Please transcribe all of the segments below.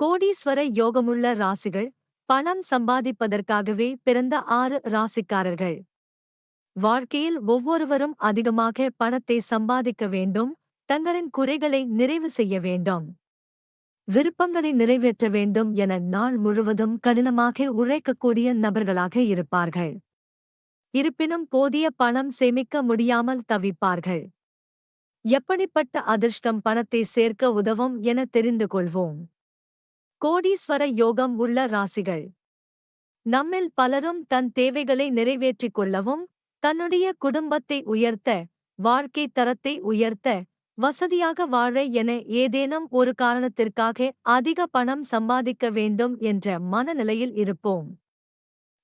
கோடீஸ்வர யோகமுள்ள ராசிகள் பணம் சம்பாதிப்பதற்காகவே பிறந்த ஆறு ராசிக்காரர்கள். வாழ்க்கையில் ஒவ்வொருவரும் அதிகமாக பணத்தை சம்பாதிக்க வேண்டும் தங்களின் குறைகளை நிறைவு செய்ய வேண்டும். விருப்பங்களை நிறைவேற்ற வேண்டும் என நாள் முழுவதும் கடினமாக உழைக்கக்கூடிய நபர்களாக இருப்பார்கள். இருப்பினும் போதிய பணம் சேமிக்க முடியாமல் தவிப்பார்கள். எப்படிப்பட்ட அதிர்ஷ்டம் பணத்தை சேர்க்க உதவும் என தெரிந்து கொள்வோம். கோடீஸ்வர யோகம் உள்ள ராசிகள். நம்மில் பலரும் தன் தேவைகளை நிறைவேற்றிக் கொள்ளவும் தன்னுடைய குடும்பத்தை உயர்த்த வாழ்க்கை தரத்தை உயர்த்த வசதியாக வாழ என ஏதேனும் ஒரு காரணத்திற்காக அதிக பணம் சம்பாதிக்க வேண்டும் என்ற மனநிலையில் இருப்போம்.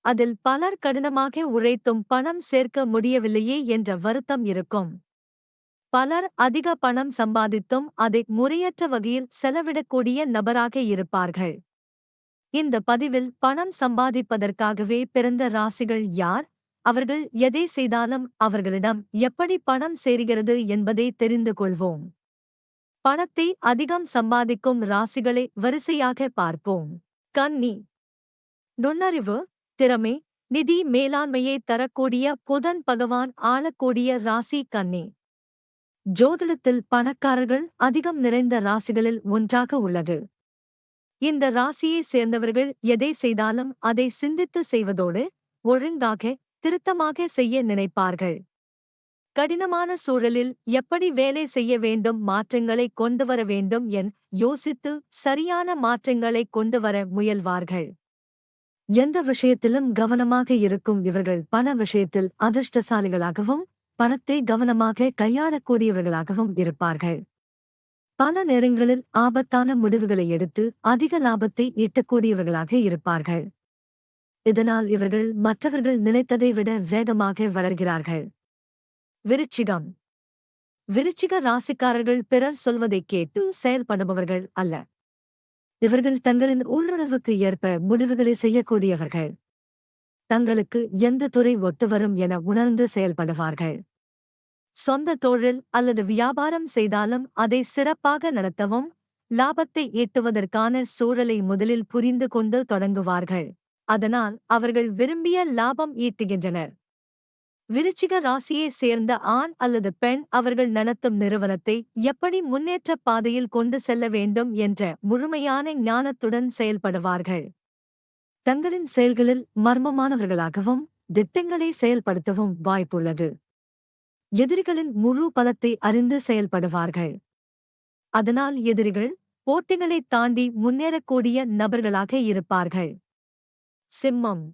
அதில் பலர் கடினமாக உழைத்தும் பணம் சேர்க்க முடியவில்லையே என்ற வருத்தம் இருக்கும். பலர் அதிக பணம் சம்பாதித்தும் அதை முறையற்ற வகையில் செலவிடக்கூடிய நபராக இருப்பார்கள். இந்த பதிவில் பணம் சம்பாதிப்பதற்காகவே பிறந்த ராசிகள் யார்? அவர்கள் எதை செய்தாலும் அவர்களிடம் எப்படி பணம் சேர்கிறது என்பதை தெரிந்து கொள்வோம். பணத்தை அதிகம் சம்பாதிக்கும் ராசிகளை வரிசையாக பார்ப்போம். கன்னி. நுண்ணறிவு திறமை நிதி மேலாண்மையை தரக்கூடிய புதன் பகவான் ஆளக்கூடிய ராசி கன்னி. ஜோதிடத்தில் பணக்காரர்கள் அதிகம் நிறைந்த ராசிகளில் ஒன்றாக உள்ளது. இந்த ராசியை சேர்ந்தவர்கள் எதை செய்தாலும் அதை சிந்தித்து செய்வதோடு ஒழுங்காக திருத்தமாக செய்ய நினைப்பார்கள். கடினமான சூழலில் எப்படி வேலை செய்ய வேண்டும் மாற்றங்களை கொண்டு வர வேண்டும் என் யோசித்து சரியான மாற்றங்களை கொண்டு வர முயல்வார்கள். எந்த விஷயத்திலும் கவனமாக இருக்கும் இவர்கள் பண விஷயத்தில் அதிர்ஷ்டசாலிகளாகவும் பணத்தை கவனமாக கையாளக்கூடியவர்களாகவும் இருப்பார்கள். பல நேரங்களில் ஆபத்தான முடிவுகளை எடுத்து அதிக லாபத்தை ஈட்டக்கூடியவர்களாக இருப்பார்கள். இதனால் இவர்கள் மற்றவர்கள் நினைத்ததை விட வேகமாக வளர்கிறார்கள். விருச்சிகம். விருச்சிக ராசிக்காரர்கள் பிறர் சொல்வதைக் கேட்டு செயல்படுபவர்கள் அல்ல. இவர்கள் தங்களின் உள்ளுணர்வுக்கு ஏற்ப முடிவுகளை செய்யக்கூடியவர்கள். தங்களுக்கு எந்த துறை ஒத்துவரும் என உணர்ந்து செயல்படுவார்கள். சொந்த தொழில் அல்லது வியாபாரம் செய்தாலும் அதை சிறப்பாக நடத்தவும் லாபத்தை ஈட்டுவதற்கான சூழலை முதலில் புரிந்து கொண்டு தொடங்குவார்கள். அதனால் அவர்கள் விரும்பிய லாபம் ஈட்டுகின்றனர். விருச்சிக ராசியை சேர்ந்த ஆண் அல்லது பெண் அவர்கள் நடத்தும் நிறுவனத்தை எப்படி முன்னேற்ற பாதையில் கொண்டு செல்ல வேண்டும் என்ற முழுமையான ஞானத்துடன் செயல்படுவார்கள். தங்களின் செயல்களில் மர்மமானவர்களாகவும் திட்டங்களை செயல்படுத்தவும் வாய்ப்புள்ளது. எதிரிகளின் முழு பலத்தை அறிந்து செயல்படுவார்கள். அதனால் எதிரிகள் போட்டிகளை தாண்டி முன்னேறக்கூடிய நபர்களாக இருப்பார்கள். சிம்மம்.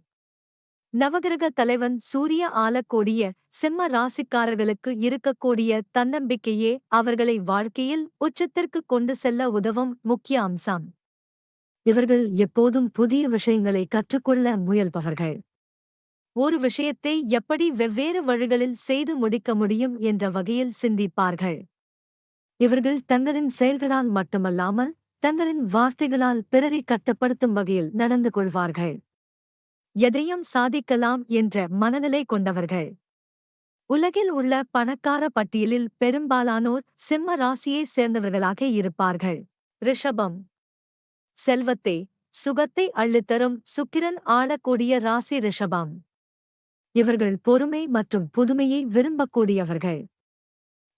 நவகிரக தலைவன் சூரிய ஆளக்கூடிய சிம்ம ராசிக்காரர்களுக்கு இருக்கக்கூடிய தன்னம்பிக்கையே அவர்களை வாழ்க்கையில் உச்சத்திற்கு கொண்டு செல்ல உதவும் முக்கிய அம்சம். இவர்கள் எப்போதும் புதிய விஷயங்களை கற்றுக்கொள்ள முயல்பவர்கள். ஒரு விஷயத்தை எப்படி வெவ்வேறு வழிகளில் செய்து முடிக்க முடியும் என்ற வகையில் சிந்திப்பார்கள். இவர்கள் தங்களின் செயல்களால் மட்டுமல்லாமல் தங்களின் வார்த்தைகளால் பிறரை கட்டுப்படுத்தும் வகையில் நடந்து கொள்வார்கள். எதையும் சாதிக்கலாம் என்ற மனநிலை கொண்டவர்கள். உலகில் உள்ள பணக்கார பட்டியலில் பெரும்பாலானோர் சிம்ம ராசியை சேர்ந்தவர்களாக இருப்பார்கள். ரிஷபம் செல்வத்தை சுகத்தை அள்ளித்தரும் சுக்கிரன் ஆளக்கூடிய ராசி ரிஷபம். இவர்கள் பொறுமை மற்றும் புதுமையை விரும்பக்கூடியவர்கள்.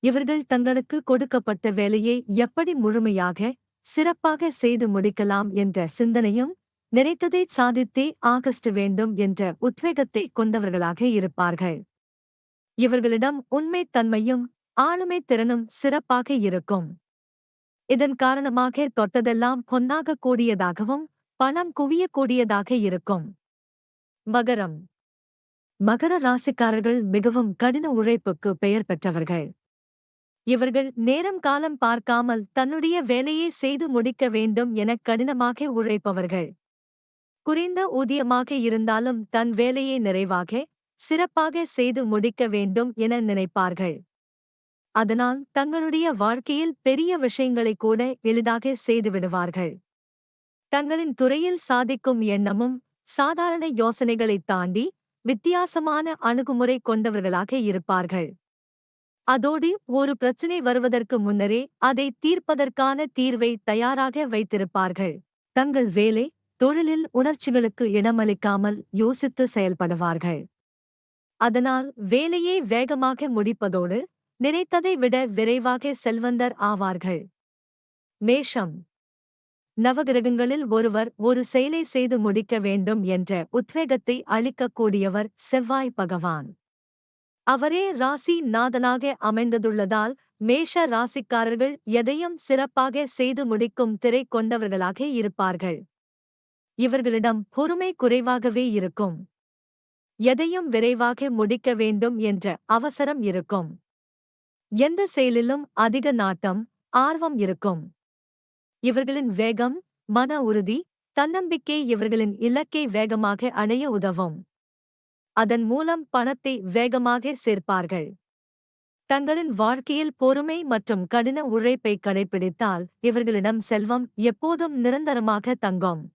இவர்கள் தங்களுக்கு கொடுக்கப்பட்ட வேலையை எப்படி முழுமையாக சிறப்பாக செய்து முடிக்கலாம் என்ற சிந்தனையும் நினைத்ததை சாதித்தே ஆகஸ்ட் வேண்டும் என்ற உத்வேகத்தை கொண்டவர்களாக இருப்பார்கள். இவர்களிடம் உண்மைத்தன்மையும் ஆளுமை திறனும் சிறப்பாக இருக்கும். இதன் காரணமாக தொட்டதெல்லாம் பொன்னாகக் கூடியதாகவும் பணம் குவியக்கூடியதாக இருக்கும். மகரம். மகர ராசிக்காரர்கள் மிகவும் கடின உழைப்புக்கு பெயர் பெற்றவர்கள். இவர்கள் நேரம் காலம் பார்க்காமல் தன்னுடைய வேலையை செய்து முடிக்க வேண்டும் என கடினமாக உழைப்பவர்கள். குறைந்த ஊதியமாக இருந்தாலும் தன் வேலையை நிறைவாக சிறப்பாக செய்து முடிக்க வேண்டும் என நினைப்பார்கள். அதனால் தங்களுடைய வாழ்க்கையில் பெரிய விஷயங்களை கூட எளிதாக செய்துவிடுவார்கள் தங்களின் துறையில் சாதிக்கும் எண்ணமும் சாதாரண யோசனைகளைத் தாண்டி வித்தியாசமான அணுகுமுறை கொண்டவர்களாக இருப்பார்கள். அதோடு ஒரு பிரச்சினை வருவதற்கு முன்னரே அதை தீர்ப்பதற்கான தீர்வை தயாராக வைத்திருப்பார்கள். தங்கள் வேலை தொழிலில் உணர்ச்சிகளுக்கு இடமளிக்காமல் யோசித்து செயல்படுவார்கள். அதனால் வேலையை வேகமாக முடிப்பதோடு நினைத்ததை விட விரைவாக செல்வந்தர் ஆவார்கள். மேஷம். நவகிரகங்களில் ஒருவர் ஒரு செயலை செய்து முடிக்க வேண்டும் என்ற உத்வேகத்தை அளிக்கக்கூடியவர் செவ்வாய் பகவான். அவரே ராசி நாதனாக அமைந்ததுள்ளதால் மேஷ ராசிக்காரர்கள் எதையும் சிறப்பாக செய்து முடிக்கும் திரை கொண்டவர்களாக இருப்பார்கள். இவர்களிடம் பொறுமை குறைவாகவே இருக்கும். எதையும் விரைவாக முடிக்க வேண்டும் என்ற அவசரம் இருக்கும். எந்த செயலிலும் அதிக நாட்டம் ஆர்வம் இருக்கும். இவர்களின் வேகம் மன உறுதி தன்னம்பிக்கை இவர்களின் இலக்கை வேகமாக அடைய உதவும். அதன் மூலம் பணத்தை வேகமாக சேர்ப்பார்கள். தங்களின் வாழ்க்கையில் பொறுமை மற்றும் கடின உழைப்பை கடைபிடித்தால் இவர்களிடம் செல்வம் எப்போதும் நிரந்தரமாக தங்கும்.